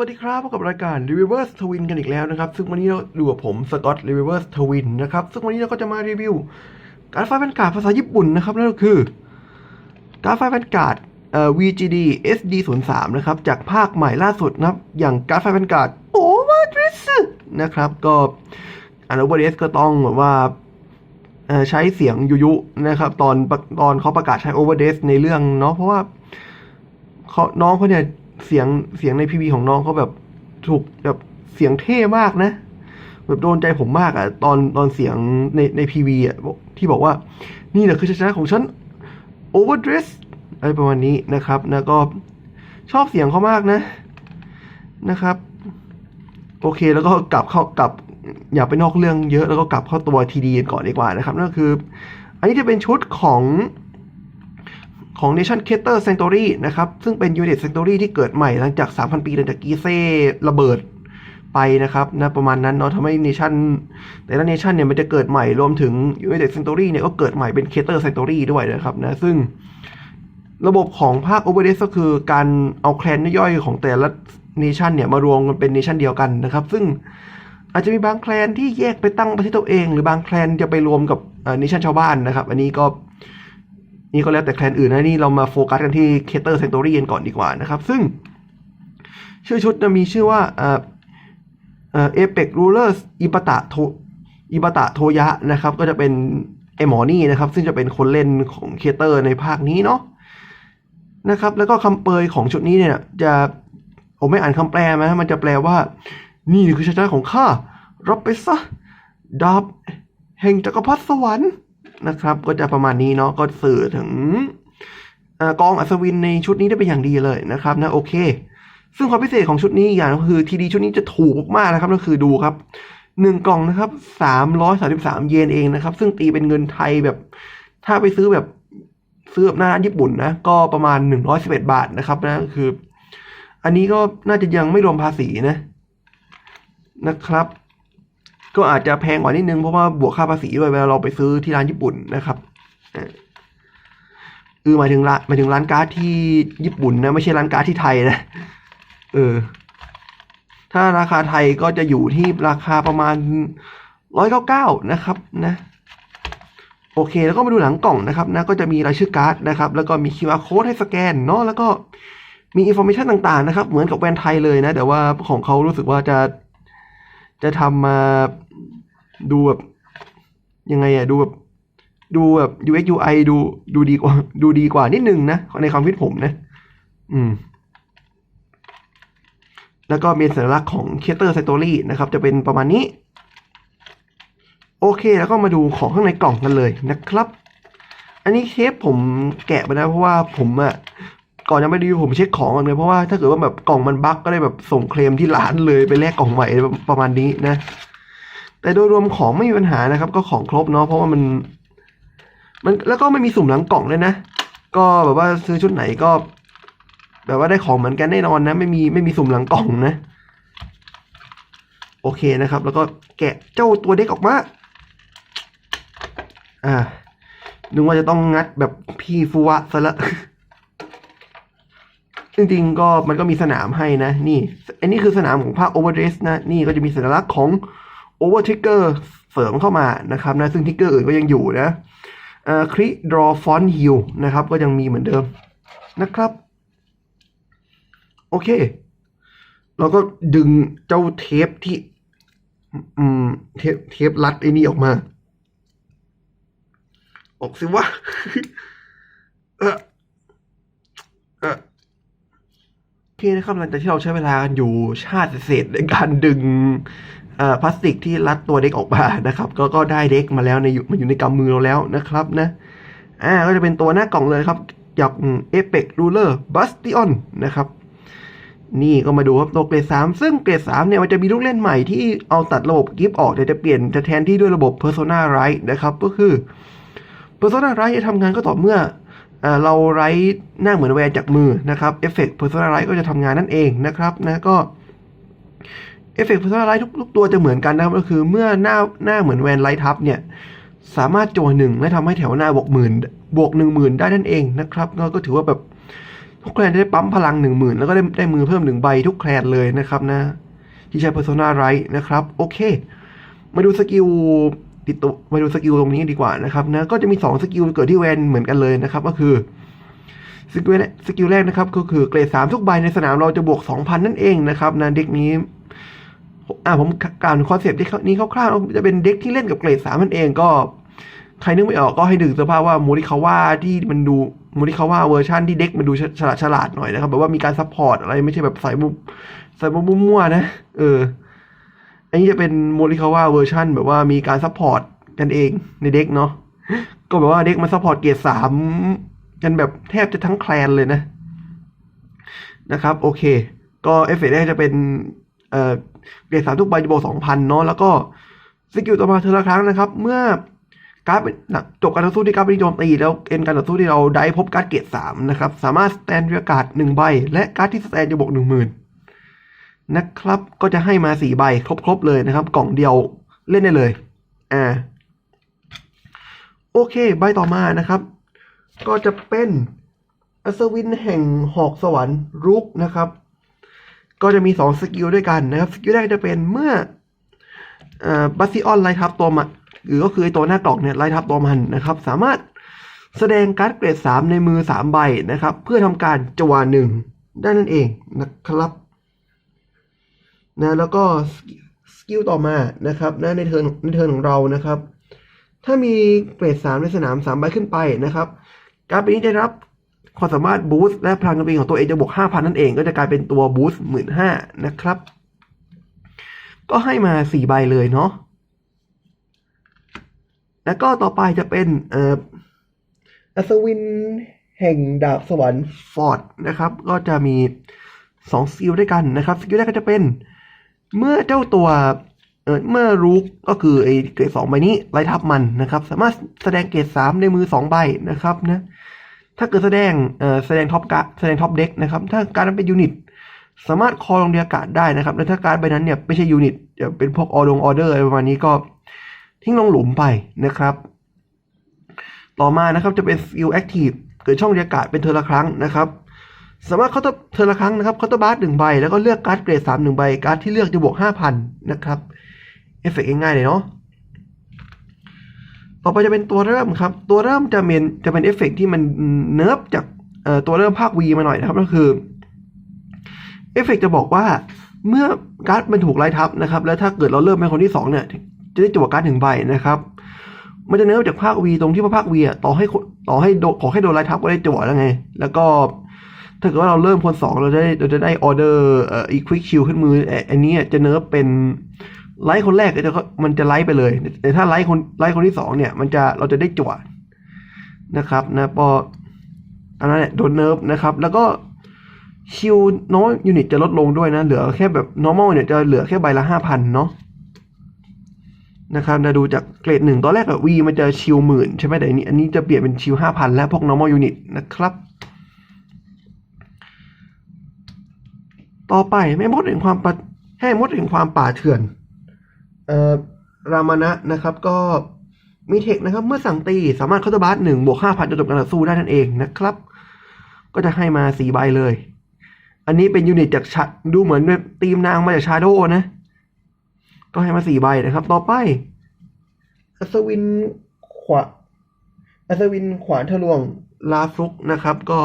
วัสดีครับพบกับรายการ Reverse Twin กันอีกแล้วนะครับ ซึ่งวันนี้เราดูกับผมสกอต Reverse Twin นะครับ ซึ่งวันนี้เราก็จะมารีวิว การดไฟแวนการ์ดภาษาญี่ปุ่นนะครับ นั่นก็คือ การดไฟแวนการ์ดเอ่อ VGD SD 0 3นะครับ จากภาคใหม่ล่าสุดนะครับ อย่างการดไฟแวนการ์ด Overdress นะครับ ก็อัน Overdress ก็ต้องแบบว่าเอ่อใช้เสียงยุยุนะครับ ตอนตอนเขาประกาศใช้ Overdress ในเรื่องเนาะเพราะว่าเขาน้องเขาเนี่ย เสียงเสียงในพีวีของน้องเขาแบบถูกแบบเสียงเท่มากนะ แบบโดนใจผมมากอะตอนตอนเสียงในในพีวีอะที่บอกว่า นี่แหละคือชัยชนะของฉัน overdress อะไรประมาณนี้นะครับนะก็ชอบเสียงเขามากนะนะครับ โอเคแล้วก็กลับเข้ากลับ อย่าไปนอกเรื่องเยอะแล้วก็กลับเข้าตัวทีดีก่อนดีกว่านะครับนั่นก็คือ อันนี้จะเป็นชุดของ ของ Nation Cater Sanctuary นะครับ ซึ่งเป็น Unit Sanctuary ที่เกิดใหม่หลังจาก 3,000 ปีหลังจากกีเซ่ระเบิดไปนะครับนะประมาณนั้นเนาะทำให้ Nation แต่ละ Nation เนี่ยมันจะเกิดใหม่รวมถึง Unit Sanctuary เนี่ยก็เกิดใหม่เป็น Cater Sanctuary ด้วยนะครับนะซึ่งระบบของภาค Overdress ก็คือการเอาแคลนย่อยของแต่ละ Nation เนี่ยมารวมกันเป็น Nation เดียวกันนะครับ ซึ่งอาจจะมีบางแคลนที่แยกไปตั้งประเทศตัวเอง หรือบางแคลนจะไปรวมกับเอ่อ Nation ชาวบ้านนะครับ อันนี้ก็ นี่ก็แล้วแต่แคลนอื่นนะนี่เรามาโฟกัสกันที่เคเตอร์เซนต u รีกันก่อนดีกว่านะครับ ซึ่งชื่อชุดจะมีชื่อว่าเอเอ่อเอเปกรูเลอร์สอิปตะโทอิปตะโทยะนะครับ ก็จะเป็นไอหมอนี่นะครับ ซึ่งจะเป็นคนเล่นของเคเตอร์ในภาคนี้เนาะนะครับ แล้วก็คำเปยของชุดนี้เนี่ย จะผมไม่อ่านคำแปลนะมันจะแปลว่า นี่คือชัยชนะของข้ารับไปซะดาบแห่งจักรพรรดิสวรรค์ นะครับ ก็จะประมาณนี้เนาะก็สื่อถึงอกองอัศวินในชุดนี้ได้เป็นอย่างดีเลยนะครับนะโอเค ซึ่งความพิเศษของชุดนี้อย่างก็คือทีดีชุดนี้จะถูกมากนะครับก็คือดูครับหนึ่งกล่องนะครับสามร้อยสาสิบสามเยนเองนะครับ ซึ่งตีเป็นเงินไทยแบบ ถ้าไปซื้อแบบซื้อแบบหน้าร้านญี่ปุ่นนะก็ประมาณหนึ่งร้อยสิบเอ็ดบาทนะครับนะคือ อันนี้ก็น่าจะยังไม่รวมภาษีนะนะครับ ก็อาจจะแพงกว่านิดนึงเพราะว่าบวกค่าภาษีด้วยเวลาเราไปซื้อที่ร้านญี่ปุ่นนะครับเออคือหมายถึงร้านหมายถึงร้านการ์ดที่ญี่ปุ่นนะไม่ใช่ร้านการ์ดที่ไทยนะเออ ถ้าราคาไทยก็จะอยู่ที่ราคาประมาณร้อยเก้าเก้านะครับนะโอเค แล้วก็มาดูหลังกล่องนะครับนะก็จะมีรายชื่อการ์ดนะครับ แล้วก็มี QR code ให้สแกนเนาะแล้วก็มีอินโฟมชันต่างๆนะครับ เหมือนกับแบรนด์ไทยเลยนะ แต่ว่าของเขารู้สึกว่าจะจะทำมา ดูแบบยังไงอะดูแบบดูแบบ UX UI ดูดูดีกว่า ดูดีกว่านิดนึงนะในความคิดผมนะ อืม แล้วก็มีสัญลักษณ์ของ Cater Story นะครับ จะเป็นประมาณนี้ โอเค แล้วก็มาดูของข้างในกล่องกันเลยนะครับ อันนี้เทปผมแกะไปนะเพราะว่าผมอะก่อนจะไม่รีผมเช็คของก่อนเลยเพราะว่าถ้าเกิดว่าแบบกล่องมันบั๊กก็ได้แบบส่งเคลมที่ร้านเลยไปแลกกล่องใหม่ประมาณนี้นะ แต่โดยรวมของไม่มีปัญหานะครับ ก็ของครบเนาะเพราะว่ามัน มันแล้วก็ไม่มีสุ่มหลังกล่องเลยนะ ก็แบบว่าซื้อชุดไหนก็ แบบว่าได้ของเหมือนกันแน่นอนนะ ไม่มีไม่มีสุ่มหลังกล่องนะ โอเคนะครับ แล้วก็แกะเจ้าตัวเด็กออกมา อ่านึกว่าจะต้องงัดแบบพี่ฟูวซะละจริงๆก็มันก็มีสนามให้นะ นี่ อันนี้คือสนามของภาค Overdress นะ นี่ก็จะมีสัญลักษณ์ของ Over Trigger เสริมเข้ามานะครับนะซึ่งทิกเกอร์อื่นก็ยังอยู่นะคลิ draw font heal นะครับก็ยังมีเหมือนเดิมนะครับโอเค เราก็ดึงเจ้าเทปที่อืมเทปเทปรัดไอ้นี่ออกมา ออกสิวะเออเออโอเคนะครับหลังจากที่เราใช้เวลากันอยู่ชาติเศษในการดึง พลาสติกที่รัดตัวเด็กออกมานะครับ ก็ก็ได้เด็กมาแล้วในมันอยู่ในกำมือเราแล้วนะครับนะอ่าก็จะเป็นตัวหน้ากล่องเลยครับจากเอเปกรูเลอร์บัสติออนนะครับ นี่ก็มาดูครับตัวเกรดสามซึ่งเกรดสามเนี่ยมันจะมีลูกเล่นใหม่ที่เอาตัดระบบกิฟต์ออกแต่จะเปลี่ยนจะแทนที่ด้วยระบบ Persona Right นะครับ ก็คือ Persona Right จะทำงานก็ต่อเมื่อเราไร้หน้าเหมือนแวนจากมือนะครับเอฟเฟกต์ personalize ก็จะทำงานนั่นเองนะครับนะก็ เอฟเฟกต์ personalize ทุกทุกตัวจะเหมือนกันนะครับก็คือเมื่อหน้าหน้าเหมือนแวนไลท์ทับเนี่ยสามารถโจวหนึ่งและทำให้แถวหน้าบวกหมื่นบวกหนึ่งหมื่นได้นั่นเองนะครับก็ถือว่าแบบทุกแคลนได้ปั๊มพลังหนึ่งหมื่นแล้วก็ได้ได้มือเพิ่มหนึ่งใบทุกแคลนเลยนะครับนะ ที่ใช้ Persona Right นะครับ โอเค มาดูสกิลติดตัวมาดูสกิลตรงนี้ดีกว่านะครับนะก็จะมี 2 สกิลเกิดที่แวนเหมือนกันเลยนะครับ ก็คือสกิลแรกสกิลแรกนะครับ ก็คือเกรด3ทุกใบในสนามเราจะบวก 2,000 นั่นเองนะครับนะเด็กนี้ อ่าผมการคอนเซปต์นี้คร่าวๆจะเป็นเด็กที่เล่นกับเกรด3นั่นเองก็ ใครนึกไม่ออกก็ให้ดึงสื้อผ้าว่ามูริคาว่าที่มันดูมูริคาว่าเวอร์ชันที่เด็กมันดูฉลาดฉลาดหน่อยนะครับแบบว่ามีการซัพพอร์ตอะไรไม่ใช่แบบใส่มุมใส่มุมมั่วๆนะ เออ อันนี้จะเป็นมูริคาว่าเวอร์ชันแบบว่ามีการซัพพอร์ตกันเองในเด็กเนาะก็แบบว่าเด็กมันซัพพอร์ตเกรดสามกันแบบแทบจะทั้งแคลนเลยนะ นะครับ โอเค ก็เอฟเฟกต์แรกจะเป็น เออเกรดสามทุกใบจะบสองพันเนาะแล้วก็สกิลต่อมาเธอละครั้งนะครับ เมื่อการ์ดเป็นหนักจบการต่อสู้ที่การ์ดเป็นโจมตีแล้วเอ็นการต่อสู้ที่เราได้พบการ์ดเกรดสามนะครับ สามารถสแตนเรียการ์ดหนึ่งใบ และการ์ดที่สแตนจะบวกหนึ่งหมื่นนะครับ ก็จะให้มาสี่ใบครบๆเลยนะครับ กล่องเดียวเล่นได้เลยอ่าโอเค ใบต่อมานะครับ ก็จะเป็นอัศวินแห่งหอกสวรรค์รุกนะครับ ก็จะมีสองสกิลด้วยกันนะครับสกิลแรกจะเป็นเมื่อบัสซิออนไล่ทับตัวมันหรือก็คือไอตัวหน้ากล่องเนี่ยไล่ทับตัวมันนะครับ สามารถแสดงการ์ดเกรดสามในมือสามใบนะครับ เพื่อทำการจวาหนึ่งได้นั่นเองนะครับนะแล้วก็สกิลต่อมานะครับนะในเทิร์นในเทิร์นของเรานะครับ ถ้ามีเกรดสามในสนามสามใบขึ้นไปนะครับ การ์ดนี้จะรับ ความสามารถบูสต์และพลังกำลังของตัวเองจะบวกห้าพันนั่นเองก็จะกลายเป็นตัวบูสต์หมื่นห้านะครับ ก็ให้มาสี่ใบเลยเนาะแล้วก็ต่อไปจะเป็นเอ่ออัศวินแห่งดาบสวรรค์ฟอร์ดนะครับ ก็จะมีสองสกิลด้วยกันนะครับ สกิลแรกก็จะเป็น เมื่อเจ้าตัวเออเมื่อรูกก็คือไอ้เกรดสองใบนี้ไล่ทับมันนะครับ สามารถแสดงเกรดสามในมือสองใบนะครับนะ ถ้าเกิดแสดงเอ่อแสดงท็อปการแสดงท็อปเด็กนะครับ ถ้าการนั้นเป็นยูนิตสามารถคอลงเดียกาศได้นะครับ แล้วถ้าการใบนั้นเนี่ยไม่ใช่ยูนิตจะเป็นพวกออดงออเดอร์อะไรประมาณนี้ก็ทิ้งลงหลุมไปนะครับ ต่อมานะครับจะเป็น Skill Active เกิดช่องบรรยกาศเป็นเทอร์ละครั้งนะครับ สามารถเขาน์เตอเทอร์ละครั้งนะครับเคาน์เตอร์บาร์หนึ่งใบแล้วก็เลือกการ์ดเกรดสามหนึ่งใบการ์ดที่เลือกจะบวกห้าพันนะครับเอฟเฟกต์ง่ายๆเลยเนาะ ต่อไปจะเป็นตัวเริ่มครับ ตัวเริ่มจะเป็นจะเป็นเอฟเฟกต์ที่มันเนิร์ฟจากตัวเริ่มภาค V มาหน่อยนะครับก็คือเอฟเฟกต์จะบอกว่าเมื่อการ์ดมันถูกไล่ทับนะครับ แล้วถ้าเกิดเราเริ่มเป็นคนที่สองเนี่ยจะได้จั่วการ์ดหนึ่งใบนะครับมันจะเนื้อจากภาควีตรงที่ว่าภาควีอะต่อให้ต่อให้ขอให้โดนไล่ทับก็ได้จั่วแล้วไง แล้วก็ถ้าเกิดว่าเราเริ่มคนสองเราจะได้เราจะได้ออเดอร์เอ่ออีควิกชิลขึ้นมือไอ้อันนี้จะเนื้อเป็น ไลท์คนแรกก็จะมันจะไลท์ไปเลย แต่ถ้าไลท์คนไลท์คนที่สองเนี่ย มันจะเราจะได้จั่วนะครับนะพออันนั้นเนี่ยโดนเนิร์ฟนะครับ แล้วก็ชิลน้อยยูนิตจะลดลงด้วยนะ เหลือแค่แบบ normal เนี่ยจะเหลือแค่ใบละห้าพันเนาะนะครับนะดูจากเกรดหนึ่งตอนแรกอะวีมันจะชิลหมื่นใช่ไหมแต่อันนี้อันนี้จะเปลี่ยนเป็นชิลห้าพันแล้วพวก normal unit นะครับ ต่อไปแม่มดแห่งความป่าแห่มดแห่งความป่าเถื่อน รามณะนะครับ ก็มีเทคนะครับ เมื่อสั่งตีสามารถเข้าตัวบาสหนึ่งบวกห้าพันจนจบการต่อสู้ได้นั่นเองนะครับ ก็จะให้มาสี่ใบเลย อันนี้เป็นยูนิตจากชาดูเหมือนแบบตีมนางมาจากชาโดนะ ก็ให้มาสี่ใบนะครับ ต่อไปอัศวินขวาอัศวินขวานทะลวงลาฟลุกนะครับ ก็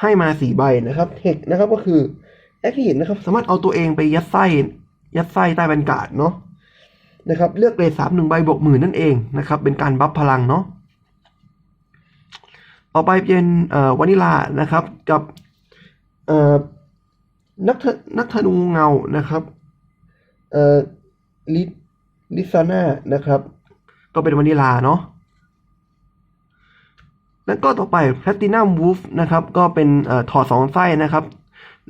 ให้มาสี่ใบนะครับเทคนะครับก็คือแอคทีฟนะครับ สามารถเอาตัวเองไปยัดไส้ ยัดไส้ใต้บรรกาศเนาะนะครับเลือกเกรดสามหนึ่งใบบวกหมื่นนั่นเองนะครับเป็นการบัฟพลังเนาะต่อไปเป็นวานิลานะครับกับนักนักธนูเงานะครับลิลิซาน่านะครับ ก็เป็นวานิลาเนาะแล้วก็ต่อไปแพลตินัมวูฟนะครับก็เป็นอถอดสองไส้นะครับ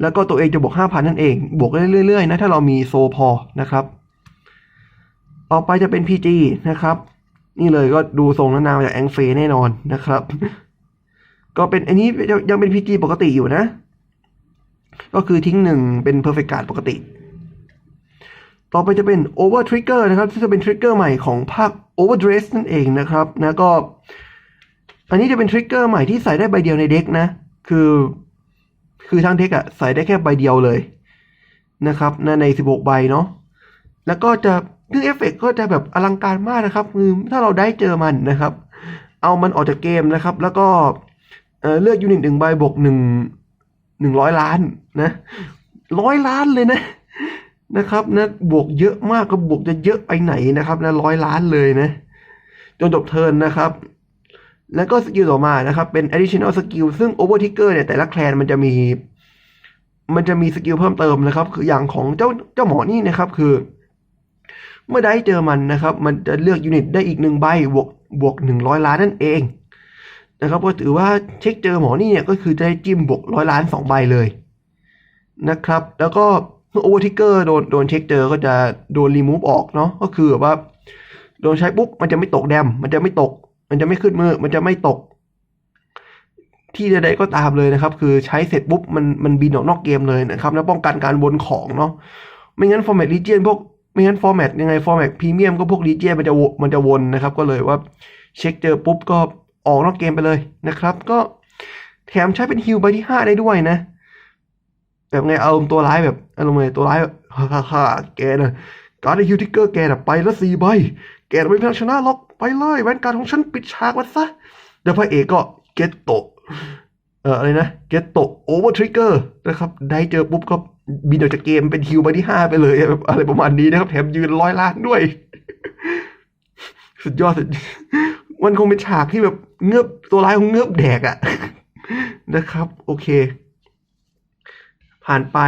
แล้วก็ตัวเองจะบวกห้าพันนั่นเอง บวกเรื่อยๆนะถ้าเรามีโซพอนะครับ ต่อไปจะเป็น PG นะครับ นี่เลยก็ดูทรงแล้วนางมาจากแองเฟแน่นอนนะครับ ก็เป็นอันนี้ยังเป็น PG ปกติอยู่นะ ก็คือทิ้งหนึ่งเป็น perfect card ปกติ ต่อไปจะเป็น over trigger นะครับที่งจะเป็นทริกเกอร์ใหม่ของภาค overdress นั่นเองนะครับนะก็ อันนี้จะเป็นทริกเกอร์ใหม่ที่ใส่ได้ใบเดียวในเด็กนะ คือ คือทั้งเด็กอะใส่ได้แค่ใบเดียวเลยนะครับในใน16 ใบเนาะแล้วก็จะคือเอฟเฟกต์ก็จะแบบอลังการมากนะครับคือถ้าเราได้เจอมันนะครับ เอามันออกจากเกมนะครับ แล้วก็เเลือกยูนิตหนึ่งใบบวกหนึ่งหนึ่งร้อยล้านนะร้อยล้านเลยนะนะครับนะบวกเยอะมากก็บวกจะเยอะไปไหนนะครับนะร้อยล้านเลยนะ จนจบเทิร์นนะครับ แล้วก็สกิลต่อมานะครับเป็น additional skill ซึ่ง over trigger เนี่ยแต่ละแคลนมันจะมี มันจะมีสกิลเพิ่มเติมนะครับ คืออย่างของเจ้าเจ้าหมอนี่นะครับคือ เมื่อได้เจอมันนะครับ มันจะเลือกยูนิตได้อีกหนึ่งใบบวกบวกหนึ่งร้อยล้านนั่นเองนะครับก็ถือว่าเช็คเจอหมอนี่เนี่ยก็คือจะได้จิ้มบวกร้อยล้านสองใบเลยนะครับ แล้วก็โอเวอร์ทิกเกอร์โดนโดนเช็คเจอก็จะโดนรีมูฟออกเนาะก็คือแบบว่าโดนใช้ปุ๊บมันจะไม่ตกแดม มันจะไม่ตก มันจะไม่ขึ้นมือ มันจะไม่ตก ที่ใดๆก็ตามเลยนะครับ คือใช้เสร็จปุ๊บมันมันบินออกนอกเกมเลยนะครับ แล้วป้องกันการวนของเนาะไม่งั้นฟอร์แมตลีเจียนพวกไม่งั้นฟอร์แมตยังไงฟอร์แมตพรีเมียมก็พวกลีเจียนมันจะมันจะวนนะครับ ก็เลยว่าเช็คเจอปุ๊บก็ออกนอกเกมไปเลยนะครับ ก็แถมใช้เป็นฮิลใบที่ห้าได้ด้วยนะ แบบไงเอาตัวร้ายแบบอารมณ์ไงตัวร้ายฮ่าฮ่าแกนะการได้ฮิลทิกเกอร์แกนะไปละสี่ใบ แกน่ะไม่มีทางชนะหรอก ไปเลยแวนการของฉันปิดฉากมันซะแล้วพระเอกก็เกตโตเอ่ออะไรนะเกตโตโอเวอร์ทริกเกอร์นะครับ ได้เจอปุ๊บก็บินออกจากเกมเป็นฮิลใบที่ห้าไปเลย อะไรประมาณนี้นะครับ แถมยืนร้อยล้านด้วย สุดยอดสุดมันคงเป็นฉากที่แบบเงือบตัวร้ายคงเงือบแดกอะนะครับ โอเค ผ่านไป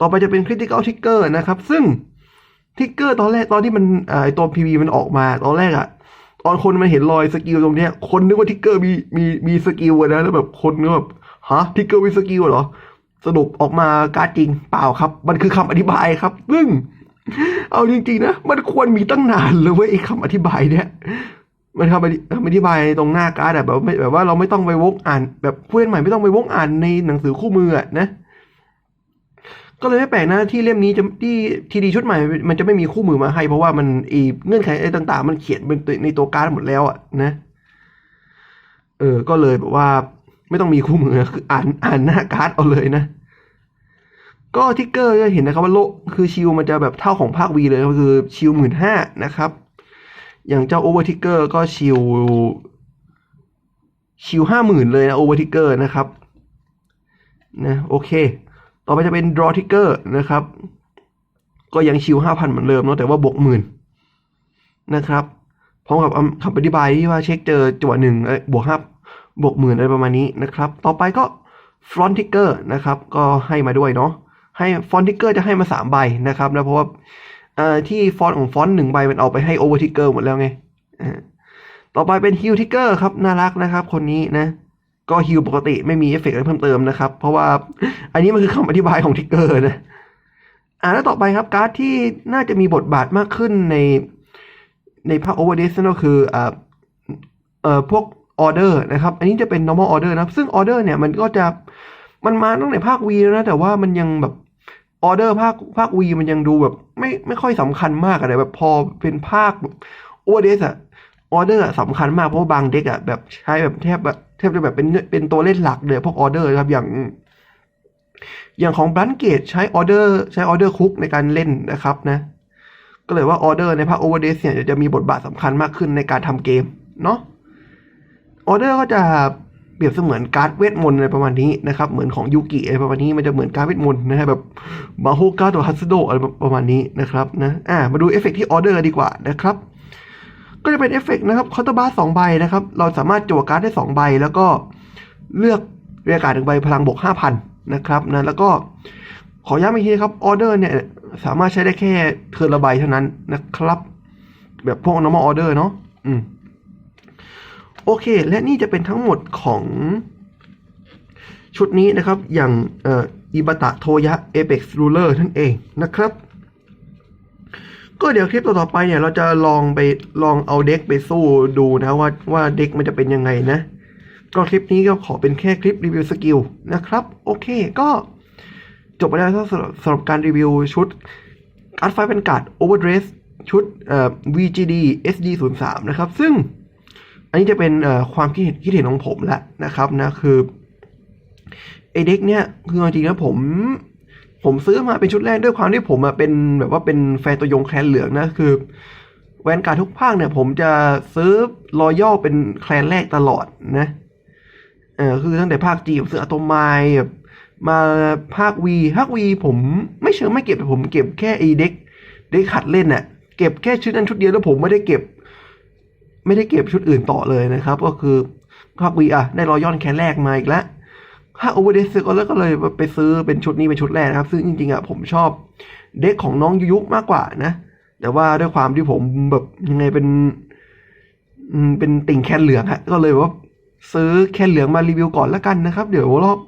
ต่อไปจะเป็น critical trigger นะครับ ซึ่ง ทิกเกอร์ตอนแรกตอนที่มันไอตัว PV มันออกมาตอนแรกอะตอนคนมันเห็นรอยสกิลตรงเนี้ย คนนึกว่าทิกเกอร์มีมีมีสกิลนะแล้วแบบคนนึกแบบฮะทิกเกอร์มีสกิลเหรอสรุปออกมาการจริงเปล่าครับ มันคือคำอธิบายครับซึ่งเอาจริงๆนะมันควรมีตั้งนานเลยเว้ยไอ้คำอธิบายเนี่ยมันคำอธิคำอธิบายตรงหน้าการ์ดแบบแบบว่าเราไม่ต้องไปวกอ่าน แบบผู้เล่นใหม่ไม่ต้องไปวกอ่านในหนังสือคู่มืออะนะ ก็เลยไม่แปลกนะที่เล่มนี้จะที่ทีดีชุดใหม่ มันจะไม่มีคู่มือมาให้ เพราะว่ามันอีเงื่อนไขอะไรต่างๆ มันเขียนเป็นในตัวการ์ดหมดแล้วอะนะเออ ก็เลยแบบว่า ไม่ต้องมีคู่มือคืออ่านอ่านหน้าการ์ดเอาเลยนะ ก็ทิกเกอร์จะเห็นนะครับว่าโลคือชิลมันจะแบบเท่าของภาควีเลยก็คือชิลหมื่นห้านะครับ อย่างเจ้าโอเวอร์ทิกเกอร์ก็ชิลชิลห้าหมื่นเลยนะโอเวอร์ทิกเกอร์นะครับ นะโอเค ต่อไปจะเป็น draw trigger นะครับ ก็ยังชิลห้าพันเหมือนเดิมเนาะแต่ว่าบวกหมื่นนะครับพร้อมกับคำอธิบายที่ว่าเช็คเจอจังหวะหนึ่งบวกห้าบวกหมื่นอะไรประมาณนี้นะครับ ต่อไปก็ front trigger นะครับ ก็ให้มาด้วยเนาะให้ front trigger จะให้มาสามใบนะครับนะเพราะว่าที่ฟอนต์ของฟอนต์หนึ่งใบมันเอาไปให้ over trigger หมดแล้วไง ต่อไปเป็น heal trigger ครับ น่ารักนะครับ คนนี้นะ ก็ฮิลปกติไม่มีเอฟเฟกต์อะไรเพิ่มเติมนะครับ เพราะว่าอันนี้มันคือคำอธิบายของทิกเกอร์นะอ่าแล้วต่อไปครับการ์ดที่น่าจะมีบทบาทมากขึ้นในในภาค o v e r d ด s นั่นก็คืออ่าเอ่อพวกออเดอร์นะครับ อันนี้จะเป็น normal order นะครับ ซึ่งออเดอร์เนี่ยมันก็จะมันมาตั้งแต่ภาควีแล้วนะ แต่ว่ามันยังแบบออเดอร์ภาคภาควีมันยังดูแบบ ไม่ไม่ค่อยสำคัญมากอะไรแบบพอเป็นภาค o v e r d ด s อะ ออเดอร์สำคัญมากเพราะว่าบางเด็กอะแบบใช้แบบแทบแบบแทบจะแบบเป็นเป็นตัวเล่นหลักเลยพวกออเดอร์ครับอย่าง อย่างของบลันเกตใช้ออเดอร์ใช้ออเดอร์คุกในการเล่นนะครับนะ ก็เลยว่าออเดอร์ในภาคโอเวอร์เดสเนี่ยจะมีบทบาทสำคัญมากขึ้นในการทำเกมเนาะออเดอร์ก็จะเปรียบเสมือนการ์ดเวทมนต์อะไรประมาณนี้นะครับ เหมือนของยูกิอะไรประมาณนี้มันจะเหมือนการ์ดเวทมนต์นะฮะแบบมาโฮกาตัวฮัสโดอะไรประมาณนี้นะครับนะอ่ามาดูเอฟเฟกต์ที่ออเดอร์ดีกว่านะครับ ก็จะเป็นเอฟเฟกต์นะครับคอร์ตบาร์สองใบนะครับ เราสามารถจั่วการ์ดได้สองใบ แล้วก็เลือกเรียกการ์ดหนึ่งใบพลังบวกห้าพันนะครับนะแล้วก็ขอย้ำอีกทีครับออเดอร์เนี่ยสามารถใช้ได้แค่เทิร์นละใบเท่านั้นนะครับ แบบพวก normal order เนาะอืมโอเค และนี่จะเป็นทั้งหมดของชุดนี้นะครับ อย่างอ,อ,อิบาตะโทยะเอเ x กซ์รูเลอร์นั่นเองนะครับ ก็เดี๋ยวคลิปต่อๆไปเนี่ย เราจะลองไปลองเอาเด็กไปสู้ดูนะว่าว่าเด็กมันจะเป็นยังไงนะ ก็คลิปนี้ก็ขอเป็นแค่คลิปรีวิวสกิลนะครับ โอเคก็จบไปแล้วสำหรับสำหรับการรีวิวชุดการ์ดไฟเป็นการ์ดโอเวอร์เดรสชุดเอ่อ VGD SD 0 3 นะครับ ซึ่งอันนี้จะเป็นความคิดเห็นคิดเห็นของผมแหละนะครับนะคือไอเด็กเนี่ยคือจริงๆแล้วผม ผมซื้อมาเป็นชุดแรกด้วยความที่ผมอะเป็นแบบว่าเป็นแฟนตัวยงแคลนเหลืองนะคือแวนการทุกภาคเนี่ยผมจะซื้อรอยัลเป็นแคลนแรกตลอดนะเออคือตั้งแต่ภาคจีผมซื้ออะโตมายแบบมาภาควีภาควีผมไม่เชิงไม่เก็บแต่ผมเก็บแค่ไอเด็กเด็กขัดเล่นน่ะเก็บแค่ชุดนั้นชุดเดียวแล้วผมไม่ได้เก็บ ไม่ได้เก็บชุดอื่นต่อเลยนะครับ ก็คือภาควีอะได้รอยัลแคลนแรกมาอีกแล้ว ถ้าโอเวอร์เดสก็แล้วก็เลยไปซื้อเป็นชุดนี้เป็นชุดแรกนะครับ ซึ่งจริงๆอะผมชอบเด็กของน้องยุยุมากกว่านะ แต่ว่าด้วยความที่ผมแบบยังไงเป็นเป็นติ่งแคนเหลืองฮะก็เลยว่าซื้อแคนเหลืองมารีวิวก่อนแล้วกันนะครับ เดี๋ยวรอบ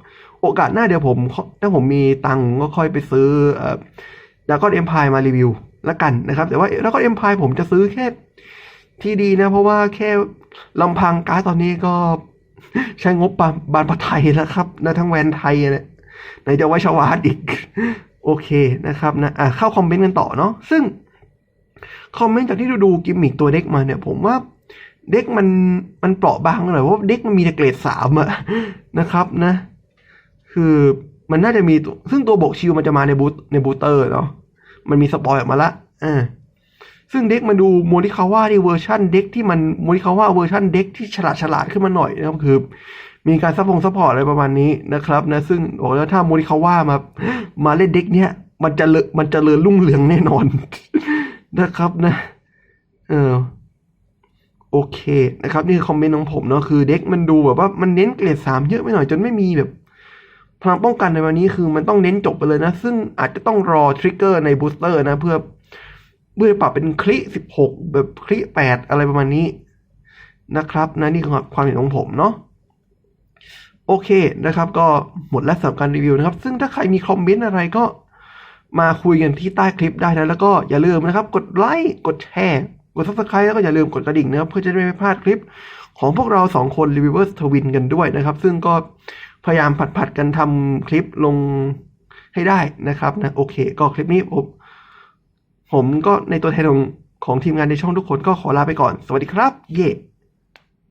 โอกาสหน้าเดี๋ยวผมถ้าผมมีตังก็ค่อยไปซื้อเอ่อดากอนเอ็มพายมารีวิวแล้วกันนะครับ แต่ว่าดากอนเอ็มพายผมจะซื้อแค่ที่ดีนะ เพราะว่าแค่ลำพังการ์ดตอนนี้ก็ ใช้งบบานบานปะไทยแล้วครับนะทั้งแวนไทยเนี่ยไหนจะไว้ชวาร์ดอีก โอเคนะครับนะอะเข้าคอมเมนต์กันต่อเนาะซึ่ง คอมเมนต์จากที่ดูดูกิมมิกตัวเด็กมาเนี่ย ผมว่าเด็กมันมันเปราะบางหน่อยว่าเด็กมันมีแต่เกรดสามอะนะครับนะ คือมันน่าจะมีตัวซึ่งตัวบกชิลมันจะมาในบูตในบูเตอร์เนาะมันมีสปอยออกมาละอ่า ซึ่งเด็กมาดูโมริคาว่าที่เวอร์ชันเด็กที่มันโมริคาว่าเวอร์ชันเด็กที่ฉลาดฉลาดขึ้นมาหน่อยนะครับคือ มีการซัพพงซัพพอร์ตอะไรประมาณนี้นะครับนะซึ่งบอกแล้วถ้าโมริคาว่ามามาเล่นเด็กเนี้ยมันจะเลมันจะเริญรุ่งเรืองแน่นอนนะครับนะ เออโอเคนะครับนี่คือคอมเมนต์ของผมเนาะคือเด็กมันดูแบบว่ามันเน้นเกรดสามเยอะไปหน่อยจนไม่มีแบบพลังป้องกันในวันนี้คือมันต้องเน้นจบไปเลยนะ ซึ่งอาจจะต้องรอทริกเกอร์ในบูสเตอร์นะ เพื่อ เพื่อปรับเป็นคลิสิบหกแบบคลิแปดอะไรประมาณนี้นะครับนะนี่คือความเห็นของผมเนาะโอเคนะครับ ก็หมดแล้วสำหรับการรีวิวนะครับ ซึ่งถ้าใครมีคอมเมนต์อะไรก็มาคุยกันที่ใต้คลิปได้นะ แล้วก็อย่าลืมนะครับ กดไลค์กดแชร์กด subscribe แล้วก็อย่าลืมกดกระดิ่งนะครับ เพื่อจะไม่พลาดคลิปของพวกเราสองคนรีวิวเวอร์สทวินกันด้วยนะครับ ซึ่งก็พยายามผัดๆกันทำคลิปลงให้ได้นะครับนะโอเค ก็คลิปนี้ผม ผมก็ในตัวแทนของของทีมงานในช่องทุกคนก็ขอลาไปก่อน สวัสดีครับ เย่